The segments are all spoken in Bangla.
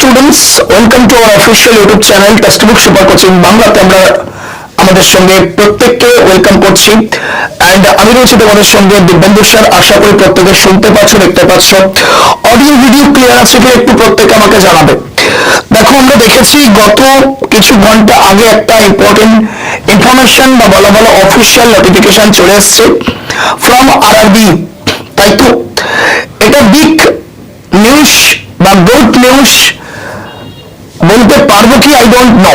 Students welcome to our official YouTube channel text book super coaching বাংলাতে আমরা আমাদের সঙ্গে প্রত্যেককে ওয়েলকাম করছি। অ্যান্ড আমি রয়েছি তোমাদের সঙ্গে দিব্যেন্দু স্যার। আশা করি প্রত্যেকে শুনতে পাচ্ছ, দেখতে পাচ্ছ। অডিও ভিডিও ক্লিয়ার আছে কি একটু প্রত্যেকে আমাকে জানাবে। দেখো, আমরা দেখেছি গত কিছু ঘণ্টা আগে একটা ইম্পর্টেন্ট ইনফরমেশন বা বলা বলা অফিসিয়াল নোটিফিকেশন চলে এসছে ফ্রম আরআরবি তাই তো? এটা বিগ নিউজ বা গুড নিউজ বলতে পারব কি? আই ডোন্ট নো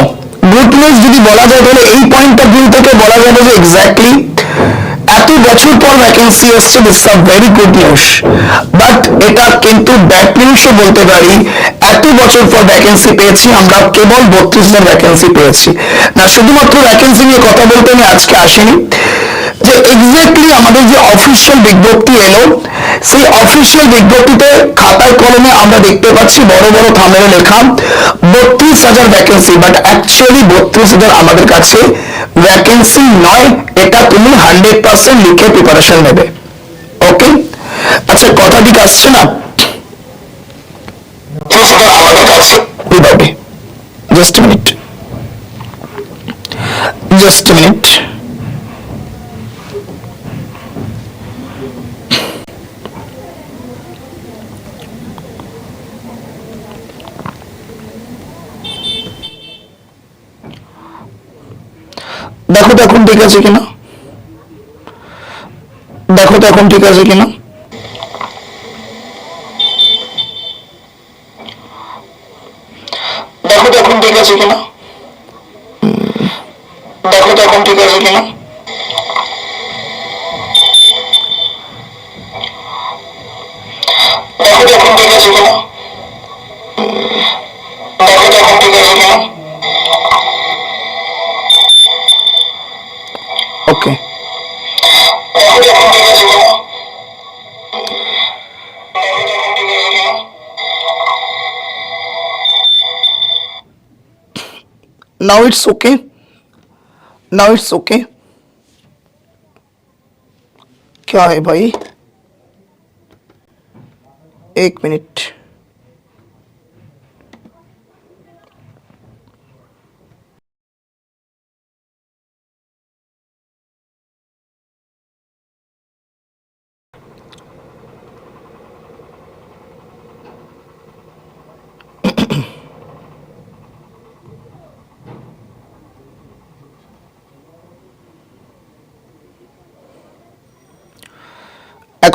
গুড যদি বলা যায়, তাহলে এই পয়েন্ট অফ ভিউ থেকে বলা যাবে যে এক্স্যাক্টলি এত বছর পর ভ্যাকেন্সি এসছে this a very good news but এটা কিন্তু ব্যাড নিউজও বলতে পারি। এত বছর পর ভ্যাকেন্সি পেয়েছি, আমরা কেবল বত্রিশ হাজার ভ্যাকেন্সি পেয়েছি। না, শুধুমাত্র ভ্যাকেন্সি নিয়ে কথা বলতে আমি আজকে আসিনি। যে এক্স্যাক্টলি আমাদের যে অফিসিয়াল বিজ্ঞপ্তি এলো সেই অফিসিয়াল বিজ্ঞপ্তিতে খাতায় কলমে আমরা দেখতে পাচ্ছি বড় বড় থামেলে লেখা বত্রিশ হাজার ভ্যাকেন্সি বাট অ্যাকচুয়ালি বত্রিশ হাজার আমাদের কাছে ভ্যাকেন্সি নয় এটা তুমি হান্ড্রেড পার্সেন্ট লিখে প্রিপারেশন নেবে। ওকে আচ্ছা কথা ঠিক আসছে না? বিভাগে। জাস্ট মিনিট জাস্ট মিনিট দেখো তো এখন ঠিক আছে কিনা? দেখো তো এখন ঠিক আছে কিনা? দেখো তো এখন ঠিক আছে কিনা? দেখো তো এখন ঠিক আছে কিনা? দেখো তো এখন ঠিক আছে কিনা? দেখো তো এখন ঠিক আছে কিনা? Now it's okay now it's okay क्या है भाई? एक मिनट।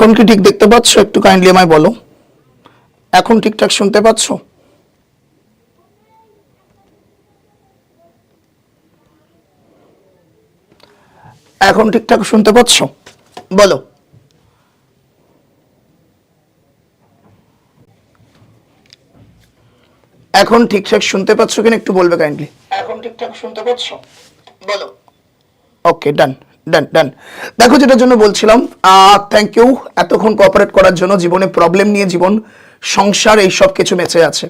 এখন কি ঠিক দেখতে পাচ্ছ? একটু কাইন্ডলি আমায় বলো। এখন ঠিকঠাক শুনতে পাচ্ছ? এখন ঠিকঠাক শুনতে পাচ্ছ? বলো। এখন ঠিকঠাক শুনতে পাচ্ছ কিনা একটু বলবে কাইন্ডলি এখন ঠিকঠাক শুনতে পাচ্ছ? বলো। ওকে ডান ডান ডান দেখো যেটার জন্য বলছিলাম থ্যাংক ইউ এতক্ষণ কোঅপারেট করার জন্য, জীবনে প্রবলেম নিয়ে জীবন, সংসার, এই সব কিছু বেঁচে আছে।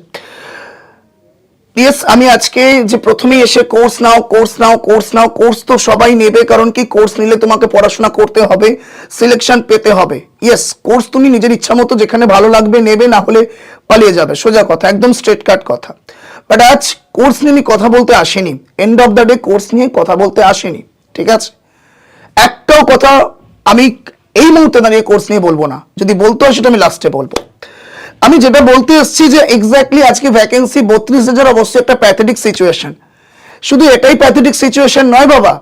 ইয়েস আমি আজকে যে প্রথমেই এসে কোর্স নাও কোর্স নাও কোর্স নাও কোর্স তো সবাই নেবে, কারণ কি কোর্স নিলে তোমাকে পড়াশোনা করতে হবে সিলেকশন পেতে হবে। ইয়েস কোর্স তুমি নিজের ইচ্ছা মতো যেখানে ভালো লাগবে নেবে, না হলে পালিয়ে যাবে। সোজা কথা, একদম স্ট্রেট কাট কথা। বাট আজ কোর্স নিয়ে কথা বলতে আসিনি। End of the day course নিয়ে কথা বলতে আসিনি। ঠিক আছে? একটাও কথা আমি এই মুহূর্তে দাঁড়িয়ে কোর্স নিয়ে বলব না। যদি বলতে হয় সেটা আমি লাস্টে বলব। আমি যেটা বলতে এসেছি যে এক্স্যাক্টলি আজকে ভ্যাকেন্সি বত্রিশ হাজার অবশ্যই একটা প্যাথেটিক সিচুয়েশন শুধু এটাই প্যাথেটিক সিচুয়েশন নয় বাবা।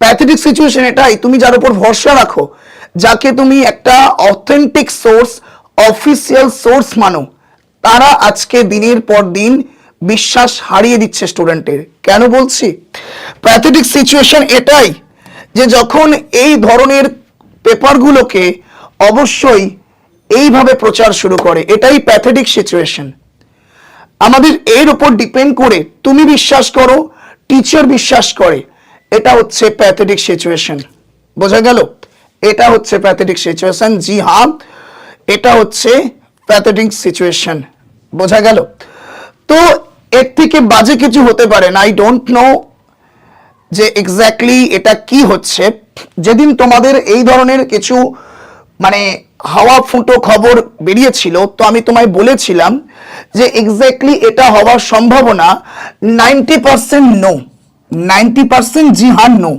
প্যাথেটিক সিচুয়েশন এটাই, তুমি যার উপর ভরসা রাখো, যাকে তুমি একটা অথেন্টিক সোর্স অফিসিয়াল সোর্স মানো। তারা আজকে দিনের পর দিন বিশ্বাস হারিয়ে দিচ্ছে স্টুডেন্টের কেন বলছি? প্যাথেটিক সিচুয়েশন এটাই যে যখন এই ধরনের পেপারগুলোকে অবশ্যই এইভাবে প্রচার শুরু করে, এটাই প্যাথেটিক সিচুয়েশন আমাদের এর উপর ডিপেন্ড করে তুমি বিশ্বাস করো টিচার বিশ্বাস করে, এটা হচ্ছে প্যাথেটিক সিচুয়েশন বোঝা গেল? এটা হচ্ছে প্যাথেটিক সিচুয়েশন জি হ্যাঁ এটা হচ্ছে প্যাথেটিক সিচুয়েশন বোঝা গেল? তো এর থেকে বাজে কিছু হতে পারে না আই ডোন্ট নো যে এক্স্যাক্টলি এটা কি হচ্ছে। যেদিন তোমাদের এই ধরনের কিছু মানে হাওয়া ফুটো খবর বেরিয়েছিল, তো আমি তোমায় বলেছিলাম যে এক্স্যাক্টলি এটা হওয়ার সম্ভাবনা ninety percent no ninety percent জি হ্যাঁ নো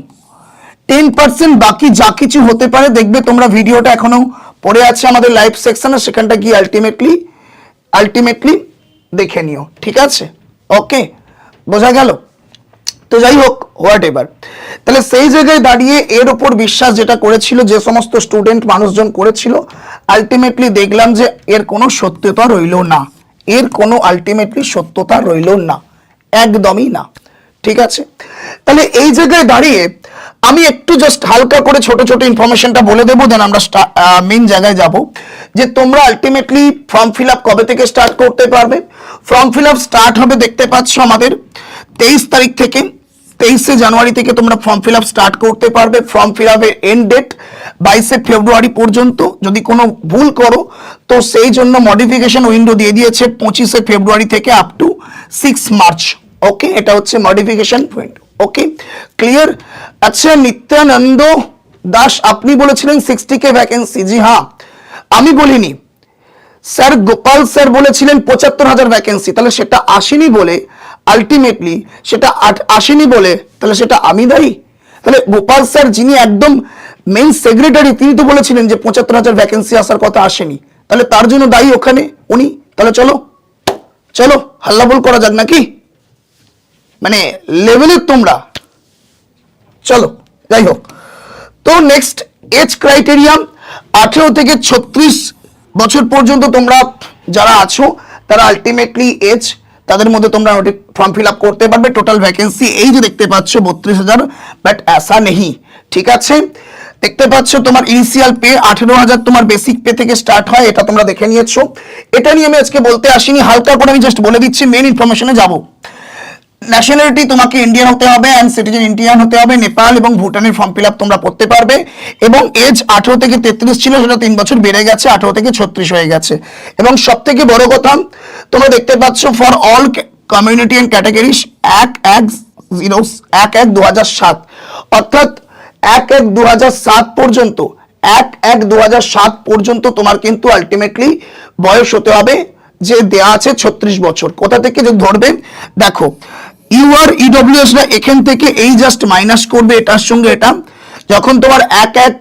টেন পার্সেন্ট বাকি যা কিছু হতে পারে, দেখবে তোমরা ভিডিওটা এখনও পড়ে আছে আমাদের লাইভ সেকশনে সেখানটা গিয়ে আলটিমেটলি আলটিমেটলি দেখে নিও। ঠিক আছে? ওকে বোঝা গেল? তো যাই হোক হোয়াট এভার তাহলে সেই জায়গায় দাঁড়িয়ে এর উপর বিশ্বাস যেটা করেছিল, যে সমস্ত স্টুডেন্ট মানুষজন করেছিল আলটিমেটলি দেখলাম যে এর কোনো সত্যতা রইল না। এর কোনো আলটিমেটলি সত্যতা রইল না। একদমই না। ঠিক আছে? তাহলে এই জায়গায় দাঁড়িয়ে আমি একটু জাস্ট হালকা করে ছোট ছোট ইনফরমেশনটা বলে দেবো দেন আমরা মেন জায়গায় যাব। যে তোমরা আলটিমেটলি ফর্ম ফিল আপ কবে থেকে স্টার্ট করতে পারবে? ফর্ম ফিল আপ স্টার্ট হবে, দেখতে পাচ্ছ আমাদের তেইশ তারিখ থেকে। তেইশে জানুয়ারি থেকে তোমরা ফর্ম ফিল স্টার্ট করতে পারবে। ফর্ম ফিল আপের এন্ড ডেট বাইশে ফেব্রুয়ারি পর্যন্ত। যদি কোনো ভুল করো, তো সেই জন্য মডিফিকেশন উইন্ডো দিয়ে দিয়েছে পঁচিশে ফেব্রুয়ারি থেকে up to six March okay এটা হচ্ছে মডিফিকেশন পয়েন্ট ওকে ক্লিয়ার আচ্ছা নিত্যানন্দ দাস, আপনি বলেছিলেন সিক্সটি কে ভ্যাকেন্সি জি হ্যাঁ। আমি বলিনি। স্যার গোপাল স্যার বলেছিলেন পঁচাত্তর হাজার ভ্যাকেন্সি তাহলে সেটা আসেনি বলে আলটিমেটলি সেটা আসেনি বলে, তাহলে সেটা আমি দায়ী? তাহলে গোপাল স্যার যিনি একদম মেইন সেক্রেটারি তিনি তো বলেছিলেন যে পঁচাত্তর হাজার ভ্যাকেন্সি আসার কথা আসেনি। তাহলে তার জন্য দায়ী ওখানে উনি? তাহলে চলো। চলো হাল্লাবোল করা যাক নাকি? মানে লেভেলের তোমরা। চলো, যাই হোক। তো নেক্সট এজ ক্রাইটেরিয়া আঠেরো থেকে ছত্রিশ বছর পর্যন্ত তোমরা যারা আছো, তারা আলটিমেটলি এজ তাদের মধ্যে তোমরা ফর্ম ফিল আপ করতে পারবে। টোটাল ভ্যাকেন্সি এই যে দেখতে পাচ্ছ, বত্রিশ হাজার বাট ऐसा নেই। ঠিক আছে? দেখতে পাচ্ছ তোমার ইনিশিয়াল পে আঠেরো হাজার তোমার বেসিক পে থেকে স্টার্ট হয়, এটা তোমরা দেখে নিয়েছো। এটা নিয়ে আমি আজকে বলতে আসিনি, হালকা করে আমি জাস্ট বলে দিচ্ছি মেন ইনফরমেশনে যাব। ন্যাশনালিটি তোমাকে ইন্ডিয়ান হতে হবে অ্যান্ড সিটিজেন ইন্ডিয়ান হতে হবে, নেপাল এবং ভুটানের ফর্ম ফিল আপ তোমরা করতে পারবে। এবং এজ আঠেরো থেকে তেত্রিশ ছিল, সেটা তিন বছর বেড়ে গেছে, আঠেরো থেকে ছত্রিশ হয়ে গেছে। এবং সব থেকে বড় কথা, তোমরা দেখতে পাচ্ছ for all community and categories এক এক জিরো এক এক দু সাত। অর্থাৎ এক এক দু সাত পর্যন্ত, এক এক দু সাত পর্যন্ত তোমার কিন্তু আলটিমেটলি বয়স হতে হবে, যে দেয়া আছে ছত্রিশ বছর। কোথা থেকে যে ধরবে? দেখো ইউআর ইডব্লিউএস রা এখান থেকে এই জাস্ট মাইনাস করবে এটার সঙ্গে এটা। যখন তোমার এক এক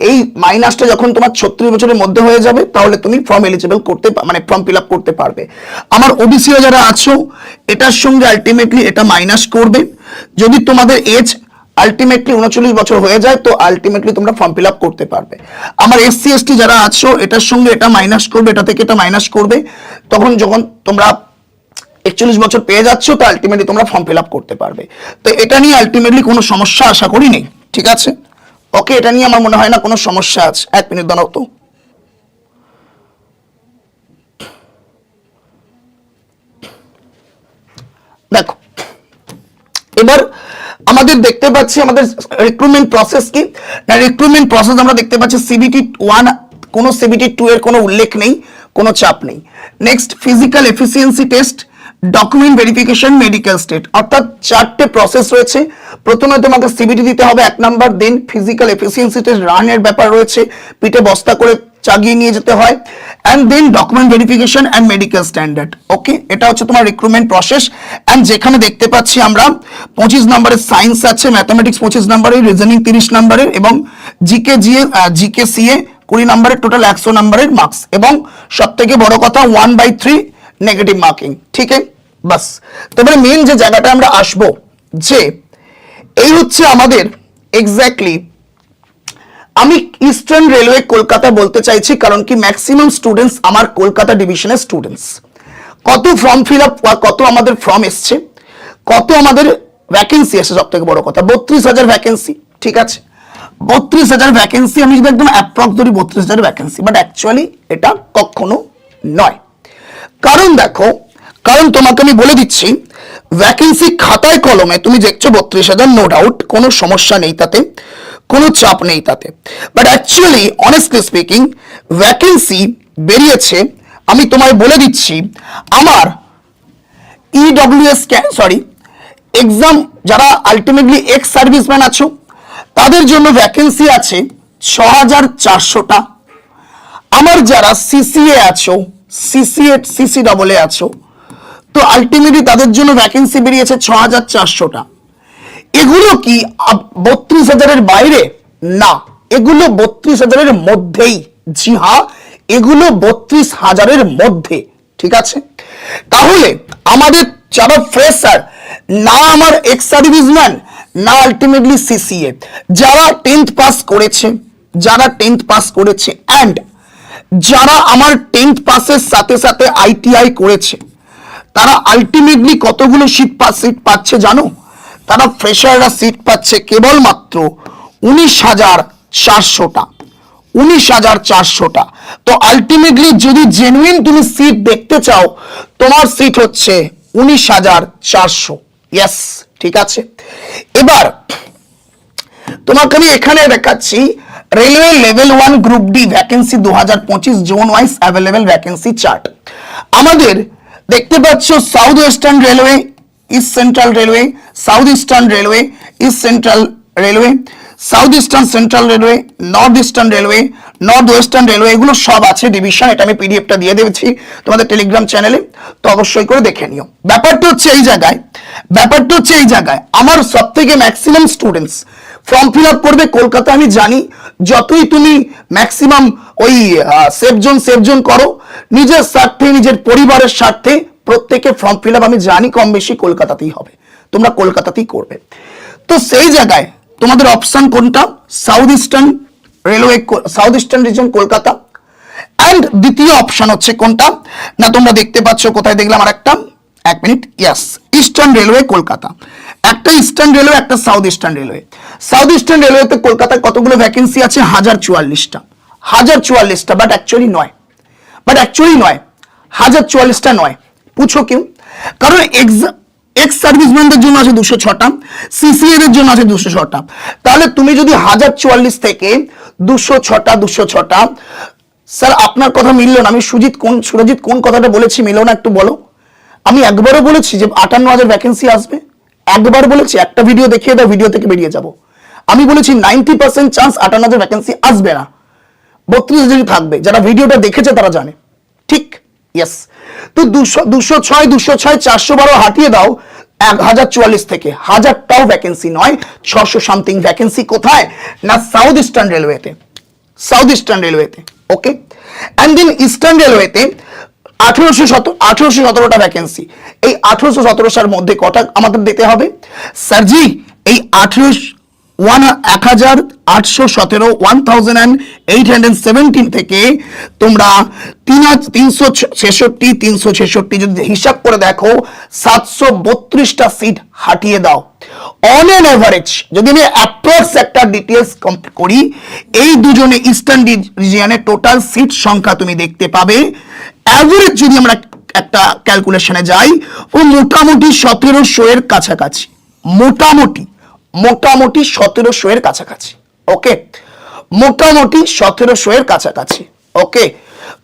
এই মাইনাসটা যখন তোমার ছত্রিশ বছরের মধ্যে হয়ে যাবে, তাহলে তুমি ফর্ম এলিজিবল করতে মানে ফর্ম ফিল করতে পারবে। আমার ওবিসি যারা আছো, এটার সঙ্গে আলটিমেটলি এটা মাইনাস করবে। যদি তোমাদের এজ আলটিমেটলি উনচল্লিশ বছর হয়ে যায়, তো আলটিমেটলি তোমরা ফর্ম ফিল করতে পারবে। আমার এসসি এসটি যারা আছো, এটার সঙ্গে এটা মাইনাস করবে, এটা থেকে এটা মাইনাস করবে। তখন যখন তোমরা একচল্লিশ বছর পেয়ে যাচ্ছ, তো আলটিমেটলি তোমরা ফর্ম ফিল করতে পারবে। তো এটা নিয়ে আলটিমেটলি কোনো সমস্যা আশা করি নেই, ঠিক আছে? ওকে, এটা নিয়ে আমার মনে হয় না কোনো সমস্যা আছে। এক মিনিট দাঁড়াও তো। দেখো, এবার আমাদের দেখতে পাচ্ছি আমাদের রিক্রুটমেন্ট প্রসেস কি? না রিক্রুটমেন্ট প্রসেস আমরা দেখতে পাচ্ছি সিবিটি ওয়ান কোনো সিবিটি টু এর কোনো উল্লেখ নেই, কোনো চাপ নেই। Next physical efficiency test document verification medical state অর্থাৎ চারটে প্রসেস রয়েছে। প্রথমে তোমাকে সিবিটি দিতে হবে এক number then physical efficiency test রানের ব্যাপার রয়েছে। পিঠে বস্তা করে চাগিয়ে নিয়ে যেতে হয়। And then document verification and medical standard okay এটা হচ্ছে তোমার রিক্রুটমেন্ট প্রসেস অ্যান্ড যেখানে দেখতে পাচ্ছি আমরা, পঁচিশ নম্বরের সায়েন্স আছে ম্যাথামেটিক্স পঁচিশ নম্বরের রিজনিং তিরিশ নম্বরের এবং জিকে জিএ জিকে সিএ কুড়ি নম্বরের টোটাল একশো নম্বরের মার্কস এবং সব থেকে বড় কথা one by three negative marking ঠিক আছে বাস। তারপরে মেন যে জায়গাটা আমরা আসব, যে এই হচ্ছে আমাদের এক্স্যাক্টলি আমি ইস্টার্ন রেলওয়ে কলকাতা বলতে চাইছি, কারণ কি ম্যাক্সিমাম স্টুডেন্টস আমার কলকাতা ডিভিশনের স্টুডেন্টস কত ফর্ম ফিল আপ কত আমাদের ফর্ম এসছে, কত আমাদের ভ্যাকেন্সি এসে সব থেকে বড় কথা, বত্রিশ হাজার ভ্যাকেন্সি ঠিক আছে? বত্রিশ হাজার ভ্যাকেন্সি আমি যদি একদম অ্যাপ্রক্স ধরি বত্রিশ হাজার ভ্যাকেন্সি বাট অ্যাকচুয়ালি এটা কখনো নয়। কারণ দেখো কারণ তোমাকে আমি বলে দিচ্ছি ভ্যাকেন্সি খাতায় কলমে তুমি দেখছ বত্রিশ হাজার নো ডাউট কোনো সমস্যা নেই তাতে, কোনো চাপ নেই তাতে। But actually honestly speaking vacancy বেরিয়েছে, আমি তোমায় বলে দিচ্ছি, আমার ইডব্লিউএস সরি এক্সাম যারা আলটিমেটলি এক্স সার্ভিসম্যান আছো, তাদের জন্য ভ্যাকেন্সি আছে ছ হাজার চারশোটা। আমার যারা সিসিএ আছো সিসিএ সিসি ডবল এ আছো তো আলটিমেটলি তাদের জন্য ভ্যাকেন্সি বেরিয়েছে ছ হাজার চারশোটা। এগুলো কি বত্রিশ হাজারের বাইরে? না, এগুলো বত্রিশ হাজারের মধ্যেই জি হ্যাঁ এগুলো বত্রিশ হাজারের মধ্যে, ঠিক আছে? তাহলে আমাদের যারা ফ্রেশার না আমার এক্স সার্ভিসম্যান না আলটিমেটলি সিসিএ যারা টেন্থ পাস করেছে, যারা টেন্থ পাস করেছে অ্যান্ড যারা আমার টেন্থ পাসের সাথে সাথে আইটিআই করেছে তারা আলটিমেটলি কতগুলো সিট সিট পাচ্ছে জানো? তারা ফ্রেশাররা সিট পাচ্ছে কেবলমাত্র উনিশ হাজার চারশোটা। উনিশ হাজার চারশোটা। তো আলটিমেটলি যদি জেনুইন তুমি সিট দেখতে চাও, তোমার সিট হচ্ছে উনিশ হাজার চারশো। ইয়াস ঠিক আছে? এবার, তোমাকে আমি এখানে দেখাচ্ছি railway level one group D vacancy দু হাজার পঁচিশ zone wise available vacancy chart আমাদের দেখতে পাচ্ছ south western railway east central railway south eastern railway east central railway south eastern central railway north eastern railway north western railway এগুলো সব আছে ডিভিশন এটা আমি পিডিএফটা দিয়ে দিয়েছি তোমাদের টেলিগ্রাম চ্যানেলে তো অবশ্যই করে দেখে নিও। ব্যাপারটা হচ্ছে এই জায়গায়, ব্যাপারটা হচ্ছে এই জায়গায়, আমার সব থেকে maximum students form fill up করবে কলকাতা, আমি জানি। যতই তুমি ম্যাক্সিমাম ওই সেফ জোন সেফ জোন করো, নিজের স্বার্থে, নিজের পরিবারের স্বার্থে প্রত্যেকে ফর্ম ফিল আপ আমি জানি কম বেশি কলকাতাতেই হবে। তোমরা কলকাতাতেই করবে। তো সেই জায়গায় তোমাদের অপশন কোনটা? South eastern railway south eastern region Kolkata. And দ্বিতীয় অপশন হচ্ছে কোনটা? না, তোমরা দেখতে পাচ্ছ, কোথায় দেখলাম আর একটা এক minute yes eastern railway Kolkata. একটা ইস্টার্ন রেলওয়ে একটা south eastern railway south eastern রেলওয়েতে কলকাতায় কতগুলো ভ্যাকেন্সি আছে? হাজার চুয়াল্লিশটা। হাজার চুয়াল্লিশটা বাট অ্যাকচুয়ালি নয়। বাট অ্যাকচুয়ালি নয়। হাজার চুয়াল্লিশটা নয়। পুছো কেউ? কারণ এক্সাম এক্স সার্ভিসম্যানদের জন্য আছে দুশো ছটা সিসিএ এর জন্য আছে দুশো ছটা। তাহলে তুমি যদি হাজার চুয়াল্লিশ থেকে দুশো ছটা দুশো ছটা, স্যার আপনার কথা মিললো না। আমি সুজিত কোন, সুরজিৎ কোন কথাটা বলেছি মিললো না একটু বলো। আমি একবারও বলেছি যে আটান্ন হাজার ভ্যাকেন্সি আসবে। একবার বলেছি, একটা ভিডিও দেখিয়ে দাও ভিডিও থেকে বেরিয়ে যাব। আমি বলেছি নাইনটি পার্সেন্ট চান্স আটান্ন হাজার ভ্যাকেন্সি আসবে না। বত্রিশ হাজারই থাকবে। যারা ভিডিওটা দেখেছে তারা জানে। ঠিক? ইয়েস তো দুশো দুশো ছয় দুশো ছয়, চারশো বারো হাঁটিয়ে দাও এক হাজার চুয়াল্লিশ থেকে। হাজারটাও ভ্যাকেন্সি নয়। ছশো সামথিং ভ্যাকেন্সি কোথায়? না সাউথ ইস্টার্ন রেলওয়েতে সাউথ ইস্টার্ন রেলওয়েতে ওকে অ্যান্ড দেন ইস্টার্ন রেলওয়েতে আঠেরোশো সতেরো, আঠেরোশো সতেরোটা ভ্যাকেন্সি এই আঠেরোশো সতেরোশোর মধ্যে কটা আমাদের দিতে হবে? স্যারজি এই আঠেরোশো ওয়ান এক হাজার আটশো সতেরো, one thousand and eight hundred seventeen থেকে তোমরা তিন তিনশো ছেষট্টি তিনশো ছেষট্টি যদি হিসাব করে দেখো, সাতশো বত্রিশটা সিট হাঁটিয়ে দাও। অন অ্যান অ্যাভারেজ যদি আমি অ্যাপ্রক্স একটা ডিটেলস করি, এই দুজনে ইস্টার্ন রিজিয়নে টোটাল সিট সংখ্যা তুমি দেখতে পাবে। অ্যাভারেজ যদি আমরা একটা ক্যালকুলেশনে যাই, ও মোটামুটি সতেরোশো এর কাছাকাছি। মোটামুটি। মোটামুটি সতেরোশো এর কাছাকাছি, ওকে? মোটামুটি সতেরোশো এর কাছাকাছি, ওকে?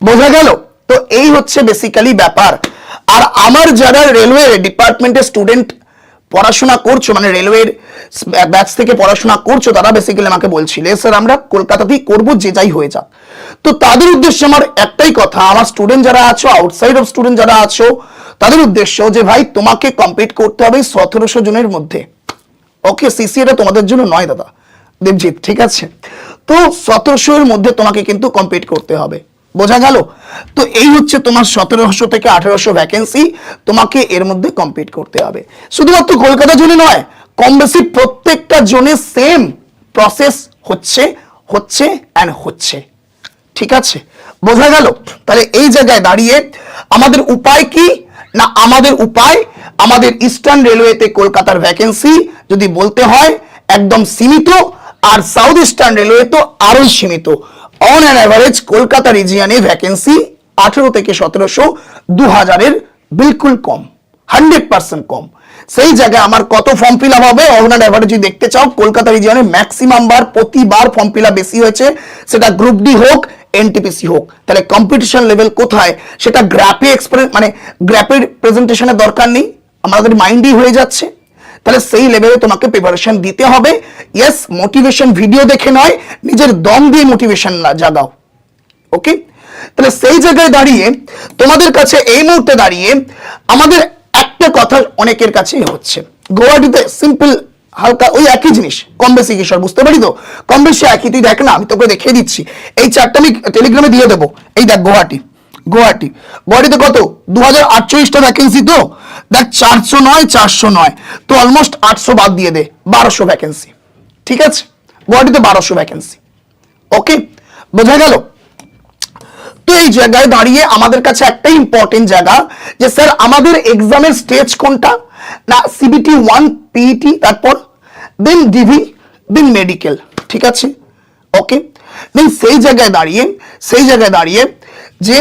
বোঝা গেল? তো এই হচ্ছে বেসিক্যালি ব্যাপার। আর আমার যারা রেলওয়ে ডিপার্টমেন্টের স্টুডেন্ট পড়াশোনা করছ মানে রেলওয়ের ব্যাচ থেকে পড়াশোনা করছ, তারা বেসিক্যালি আমাকে বলছিলে স্যার আমরা কলকাতাতেই করব, যে যাই হয়ে যাক। তো তাদের উদ্দেশ্যে আমার একটাই কথা, আমার স্টুডেন্ট যারা আছো আউটসাইড অফ স্টুডেন্ট যারা আছো, তাদের উদ্দেশ্য যে, ভাই, তোমাকে কমপ্লিট করতে হবে সতেরোশো জনের মধ্যে। ওকে সিসি এটা তোমাদের জন্য নয় দাদা। দেবজিৎ, ঠিক আছে? তো সতেরোশো এর মধ্যে তোমাকে কিন্তু কমপ্লিট করতে হবে। বোঝা গেল? তো এই হচ্ছে তোমার সতেরোশো থেকে আঠেরোশো ভ্যাকেন্সি তোমাকে এর মধ্যে কমপ্লিট করতে হবে। শুধুমাত্র কলকাতা জোনে নয়, কম বেশি প্রত্যেকটা জোনে সেম প্রসেস হচ্ছে হচ্ছে অ্যান্ড হচ্ছে। ঠিক আছে? বোঝা গেল? তাহলে এই জায়গায় দাঁড়িয়ে আমাদের উপায় কি? না, আমাদের উপায় আমাদের ইস্টার্ন রেলওয়েতে কলকাতার ভ্যাকেন্সি যদি বলতে হয়, একদম সীমিত, আর সাউথ ইস্টার্ন রেলওয়ে তো আরও সীমিত। অন অ্যান অ্যাভারেজ কলকাতা রিজিয়নে ভ্যাকেন্সি আঠেরো থেকে সতেরোশো দু হাজারের বিলকুল কম হান্ড্রেড পার্সেন্ট কম। সেই জায়গায় আমার কত ফর্ম ফিল আপ হবে? অন অ্যান অ্যাভারেজ যদি দেখতে চাও, কলকাতা রিজিয়নে ম্যাক্সিমাম বার, প্রতিবার ফর্ম ফিল আপ বেশি হয়েছে। সেটা গ্রুপ ডি হোক এনটিপিসি হোক। তাহলে কম্পিটিশন লেভেল কোথায়? সেটা গ্র্যাপে এক্সপ্রেস মানে গ্র্যাপের প্রেজেন্টেশনের দরকার নেই। আমাদের মাইন্ডই হয়ে যাচ্ছে। তাহলে সেই লেভেলে তোমাকে প্রিপারেশন দিতে হবে। ইয়েস মোটিভেশন ভিডিও দেখে নয়, নিজের দম দিয়ে মোটিভেশন জাগাও। ওকে তাহলে সেই জায়গায় দাঁড়িয়ে তোমাদের কাছে এই মুহূর্তে দাঁড়িয়ে আমাদের একটা কথা অনেকের কাছেই হচ্ছে। গোয়াটিতে সিম্পল হালকা, ওই একই জিনিস, কম বেশি কিশোর বুঝতে পারি তো? কম বেশি একই, তুই দেখ না, আমি তোকে দেখিয়ে দিচ্ছি। এই চারটা আমি টেলিগ্রামে দিয়ে দেবো। এই দেখ গুয়াহাটি। গুয়াহাটি। গুয়াহাটিতে কত? দু হাজার আটচল্লিশটা ভ্যাকেন্সি তো? দেখ, চারশো নয় চারশো নয়। তো অলমোস্ট আটশো বাদ দিয়ে দে, বারোশো ভ্যাকেন্সি ঠিক আছে? গুয়াহাটিতে বারোশো ভ্যাকেন্সি ওকে বোঝা গেল? তো এই জায়গায় দাঁড়িয়ে আমাদের কাছে একটা ইম্পর্টেন্ট জায়গা যে স্যার আমাদের এক্সামের স্টেজ কোনটা? না সিবিটি ওয়ান পিইটি তারপর? দেন ডিভি দেন মেডিকেল ঠিক আছে? ওকে দেন সেই জায়গায় দাঁড়িয়ে, সেই জায়গায় দাঁড়িয়ে যে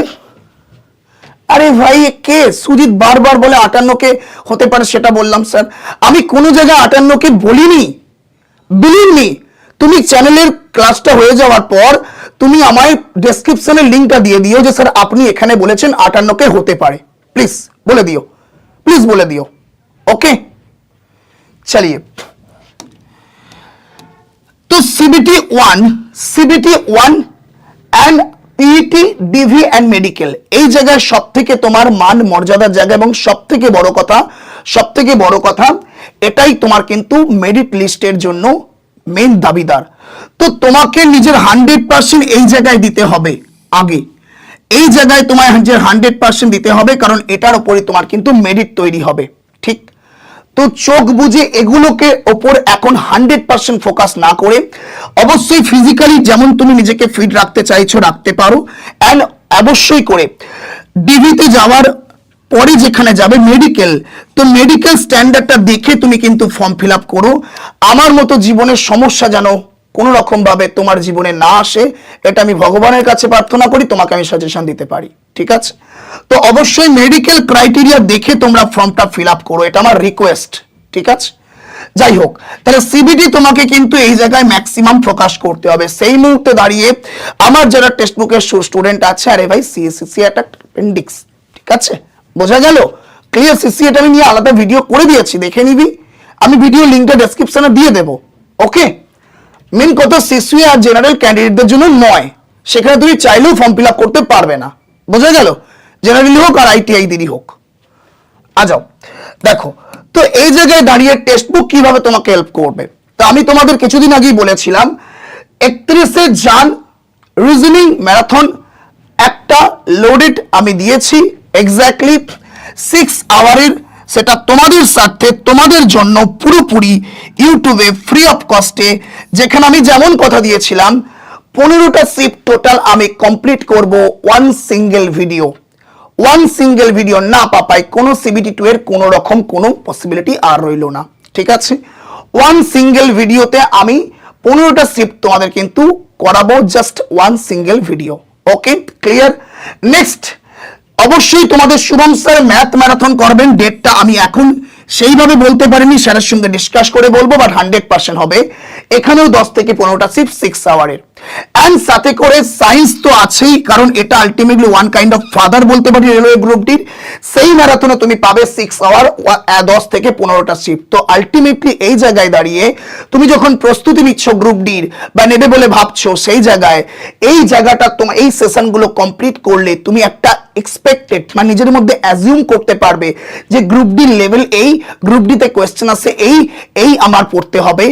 আরে ভাই কে? সুজিত বারবার বলে আটান্নকে হতে পারে সেটা বললাম, স্যার। আমি কোনো জায়গায় আটান্নকে বলিনি। বিলিভ মি তুমি চ্যানেলের ক্লাসটা হয়ে যাওয়ার পর তুমি আমায় ডেসক্রিপশনের লিঙ্কটা দিয়ে দিও যে, স্যার, আপনি এখানে বলেছেন আটান্নকে হতে পারে। প্লিজ বলে দিও। প্লিজ বলে দিও। ওকে চলিए তো CBT one CBT one and PET DV and medical এই জায়গায় সব থেকে তোমার মান মর্যাদার জায়গা এবং সব থেকে বড় কথা সব থেকে বড় কথা, এটাই তোমার কিন্তু মেরিট লিস্টের জন্য মেন দাবিদার। তো তোমাকে নিজের হান্ড্রেড পার্সেন্ট এই জায়গায় দিতে হবে আগে। এই জায়গায় তোমায় যে হান্ড্রেড পার্সেন্ট দিতে হবে কারণ এটার উপরে তোমার কিন্তু মেরিট তৈরি হবে। ঠিক? তো চোখ বুঝে এগুলোকে ওপর এখন হান্ড্রেড পার্সেন্ট ফোকাস না করে অবশ্যই ফিজিক্যালি যেমন তুমি নিজেকে ফিট রাখতে চাইছো, রাখতে পারো। অ্যান্ড অবশ্যই করে ডিভিতে যাওয়ার পরে যেখানে যাবে মেডিকেল। তো মেডিকেল স্ট্যান্ডার্ডটা দেখে তুমি কিন্তু ফর্ম ফিল আপ করো। আমার মতো জীবনের সমস্যা যেন কোনো রকম ভাবে তোমার জীবনে না আসে, এটা আমি ভগবানের কাছে প্রার্থনা করি, তোমাকে আমি সাজেশন দিতে পারি। ঠিক আছে? তো অবশ্যই মেডিকেল ক্রাইটেরিয়া দেখে তোমরা ফর্মটা ফিল আপ করো, এটা আমার রিকোয়েস্ট ঠিক আছে? যাই হোক, তাহলে সিবিটি তোমাকে কিন্তু এই জায়গায় ম্যাক্সিমাম প্রকাশ করতে হবে। সেই মুহূর্তে দাঁড়িয়ে আমার যারা টেক্সট বুকের স্টুডেন্ট আছে, আরে ভাই সিএসসি একটা অ্যাপেন্ডিক্স ঠিক আছে? বোঝা গেল? ক্লিয়ার সিসি এটা আমি নিয়ে আলাদা ভিডিও করে দিয়েছি, দেখে নিবি? আমি ভিডিও লিঙ্কটা ডেসক্রিপশনে দিয়ে দেবো ওকে মেন কথা সিসুই আর জেনারেল ক্যান্ডিডেটদের জন্য নয়, সেখানে তুমি চাইলেও ফর্ম ফিল করতে পারবে না, বোঝা গেল? জেনারেলি হোক আর আইটিআই দিদি হোক। আ যাও। দেখো, তো এই জায়গায় দাঁড়িয়ে টেক্সট বুক কীভাবে তোমাকে হেল্প করবে? তো আমি তোমাদের কিছুদিন আগেই বলেছিলাম, একত্রিশে জান রিজনিং ম্যারাথন একটা লোডেড আমি দিয়েছি এক্স্যাক্টলি সিক্স আওয়ারের সেটা তোমাদের স্বার্থে, তোমাদের জন্য পুরোপুরি ইউটিউবে ফ্রি অফ কস্টে যেখানে আমি যেমন কথা দিয়েছিলাম, পনেরোটা শিফট টোটাল আমি কমপ্লিট করব one single video one single video না পাপাই কোনো সিবিটি টু এর কোনো রকম কোনো পসিবিলিটি আর রইল না। ঠিক আছে? ওয়ান সিঙ্গেল ভিডিওতে আমি পনেরোটা শিফট তোমাদের কিন্তু করাবো just one single video okay clear next অবশ্যই তোমাদের শুভম স্যার ম্যাথ ম্যারাথন করবেন। ডেটটা আমি এখন সেইভাবে বলতে পারিনি, স্যারের সঙ্গে ডিসকাস করে বলব বাট হান্ড্রেড পার্সেন্ট হবে। এখানেও দশ থেকে পনেরোটা সিফট সিক্স আওয়ারের অ্যান্ড সাথে করে সায়েন্স তো আছেই, কারণ এটা ultimately one kind of father বলতে পারি রেলওয়ে গ্রুপটির সেই ম্যারাথনে তুমি পাবে সিক্স আওয়ার দশ থেকে পনেরোটা শিফট তো আলটিমেটলি এই জায়গায় দাঁড়িয়ে তুমি যখন প্রস্তুতি নিচ্ছ গ্রুপ ডির বা নেবে বলে ভাবছ, সেই জায়গায় এই জায়গাটা তোমার এই সেশনগুলো কমপ্লিট করলে তুমি একটা এক্সপেক্টেড মানে নিজের মধ্যে অ্যাজিউম করতে পারবে যে গ্রুপ ডির লেভেল এই গ্রুপ কোয়েশ্চেন আছে এই এই আমার পড়তে হবে,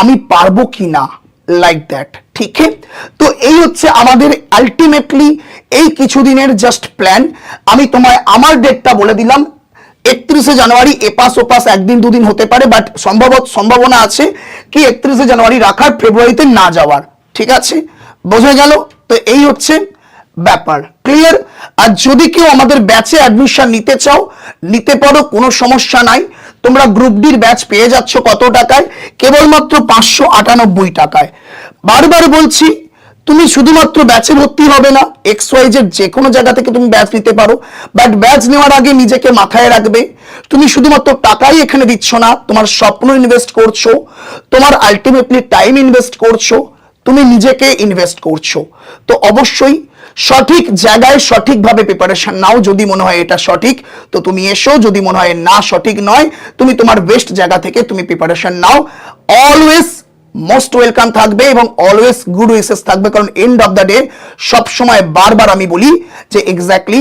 আমি পারব কি না লাইক দ্যাট ঠিক তো এই হচ্ছে আমাদের আলটিমেটলি এই কিছুদিনের জাস্ট প্ল্যান আমি তোমায় আমার ডেটটা বলে দিলাম, একত্রিশে জানুয়ারি এপাস ওপাস একদিন দুদিন হতে পারে বাট সম্ভব সম্ভাবনা আছে কি একত্রিশে জানুয়ারি রাখার, ফেব্রুয়ারিতে না যাওয়ার, ঠিক আছে? বোঝা গেল? তো এই হচ্ছে ব্যাপার। ক্লিয়ার আর যদি কেউ আমাদের ব্যাচে অ্যাডমিশন নিতে চাও, নিতে পারো, কোনো সমস্যা নাই। তোমরা গ্রুপ ডির ব্যাচ পেয়ে যাচ্ছ কত টাকায়? কেবলমাত্র পাঁচশো আটানব্বই টাকায়। বারবার বলছি, তুমি শুধুমাত্র ব্যাচে ভর্তি হবে না এক্স ওয়াই জেড যে কোনো জায়গা থেকে তুমি ব্যাচ নিতে পারো। বাট ব্যাচ নেওয়ার আগে নিজেকে মাথায় রাখবে, তুমি শুধুমাত্র টাকাই এখানে দিচ্ছ না, তোমার স্বপ্ন ইনভেস্ট করছ, তোমার আলটিমেটলি টাইম ইনভেস্ট করছ, তুমি নিজেকে ইনভেস্ট করছ। তো অবশ্যই সঠিক জায়গায় সঠিকভাবে প্রিপারেশন নাও যদি মনে হয় এটা সঠিক, তো তুমি এসো। যদি মনে হয় না সঠিক নয়, তুমি তোমার বেস্ট জায়গা থেকে তুমি প্রিপারেশন নাও। অলওয়েজ মোস্ট ওয়েলকাম থাকবে এবং অলওয়েজ গুড উইসেস থাকবে, কারণ এন্ড অফ দ্য ডে সবসময় বারবার আমি বলি যে এক্স্যাক্টলি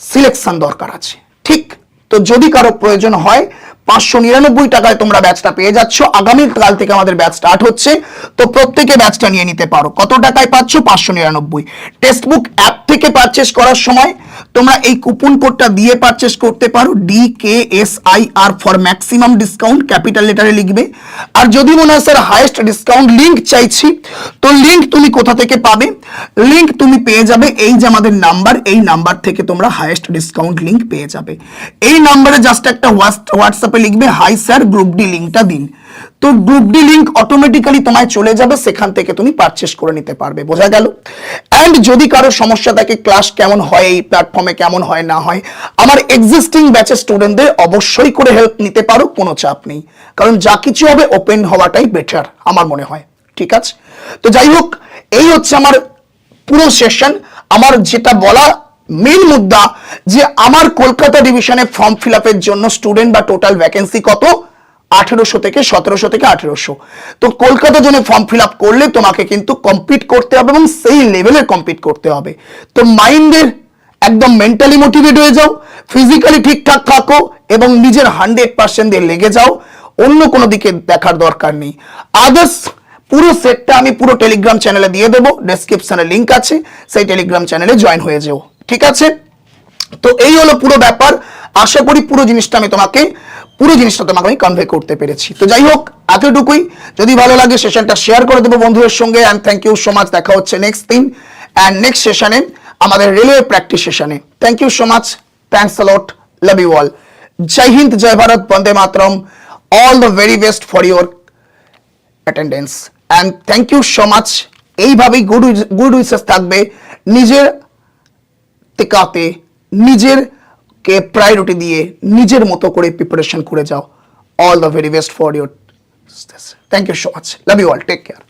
সিলেকশন দরকার আছে। ঠিক? তো যদি কারও প্রয়োজন হয় পাঁচশো নিরানব্বই টাকায় তোমরা ব্যাচটা পেয়ে যাচ্ছ। আগামী কাল থেকে আমাদের ব্যাচ স্টার্ট হচ্ছে। তো প্রত্যেকে ব্যাচটা নিয়ে নিতে পারো। কত টাকায় পাচ্ছ? পাঁচশো নিরানব্বই। টেক্সট বুক অ্যাপ থেকে পারচেস করার সময় তোমরা এই কুপন কোডটা দিয়ে পারচেস করতে পারো। D K S I R for maximum discount capital লেটারে লিখবে। আর যদি মনে হয়, স্যার হাইয়েস্ট ডিসকাউন্ট লিঙ্ক চাইছি, তো লিঙ্ক তুমি কোথা থেকে পাবে? লিঙ্ক তুমি পেয়ে যাবে এই যে আমাদের নাম্বার এই নাম্বার থেকে তোমরা হাইয়েস্ট ডিসকাউন্ট লিঙ্ক পেয়ে যাবে। এই নাম্বারে জাস্ট একটা হোয়াটসঅ্যাপে লিখবে হাই স্যার গ্রুপ ডি লিঙ্কটা দিন। তো গ্রুপ ডি লিঙ্ক অটোমেটিক্যালি তোমায় চলে যাবে, সেখান থেকে তুমি পারচেস করে নিতে পারবে, বোঝা গেল? অ্যান্ড যদি কারও সমস্যা থাকে ক্লাস কেমন হয়, এই প্ল্যাটফর্মে কেমন হয়, না হয়, আমার এক্সিস্টিং ব্যাচের স্টুডেন্টদের অবশ্যই করে হেল্প নিতে পারো, কোনো চাপ নেই। কারণ যা কিছু হবে ওপেন হওয়াটাই বেটার আমার মনে হয়। ঠিক আছে? তো যাই হোক, এই হচ্ছে আমার পুরো সেশন আমার যেটা বলা মেন মুদ্রা যে আমার কলকাতা ডিভিশনে ফর্ম ফিল আপের জন্য স্টুডেন্ট বা টোটাল ভ্যাকেন্সি কত? আঠেরোশো থেকে সতেরোশো থেকে আঠেরোশো। তো কলকাতা জন্য ফর্ম ফিল আপ করলে তোমাকে কিন্তু কম্পিট করতে হবে এবং সেই লেভেলের কম্পিট করতে হবে। তো মাইন্ডের একদম মেন্টালি মোটিভেট হয়ে যাও ফিজিক্যালি ঠিকঠাক থাকো এবং নিজের হান্ড্রেড পার্সেন্ট দিয়ে লেগে যাও, অন্য কোনো দিকে দেখার দরকার নেই। আদার্স পুরো সেটটা আমি পুরো টেলিগ্রাম চ্যানেলে দিয়ে দেবো ডেসক্রিপশনে লিঙ্ক আছে, সেই টেলিগ্রাম চ্যানেলে জয়েন হয়ে যেও। ঠিক আছে? তো এই হলো পুরো ব্যাপার। আশা করি পুরো জিনিসটা আমি তোমাকে, পুরো জিনিসটা তোমাকে আমি কনভে করতে পেরেছি। তো যাই হোক, এতটুকুই। যদি ভালো লাগে সেশনটা শেয়ার করে দেবো বন্ধুদের সঙ্গে। And thank you so much দেখা হচ্ছে নেক্সট দিন। অ্যান্ড নেক্সট সেশনে আমাদের রেলওয়ে প্র্যাকটিস সেশনে thank you so much thanks a lot love you all Joy Hind, Joy Bharat. Vande Mataram. All the very best for your attendance and thank you so much এইভাবেই গুড গুড উইসেস থাকবে। নিজের টেকাতে নিজের কে প্রায়োরিটি দিয়ে নিজের মতো করে প্রিপারেশন করে যাও। All the very best for your thank you so much love you all take care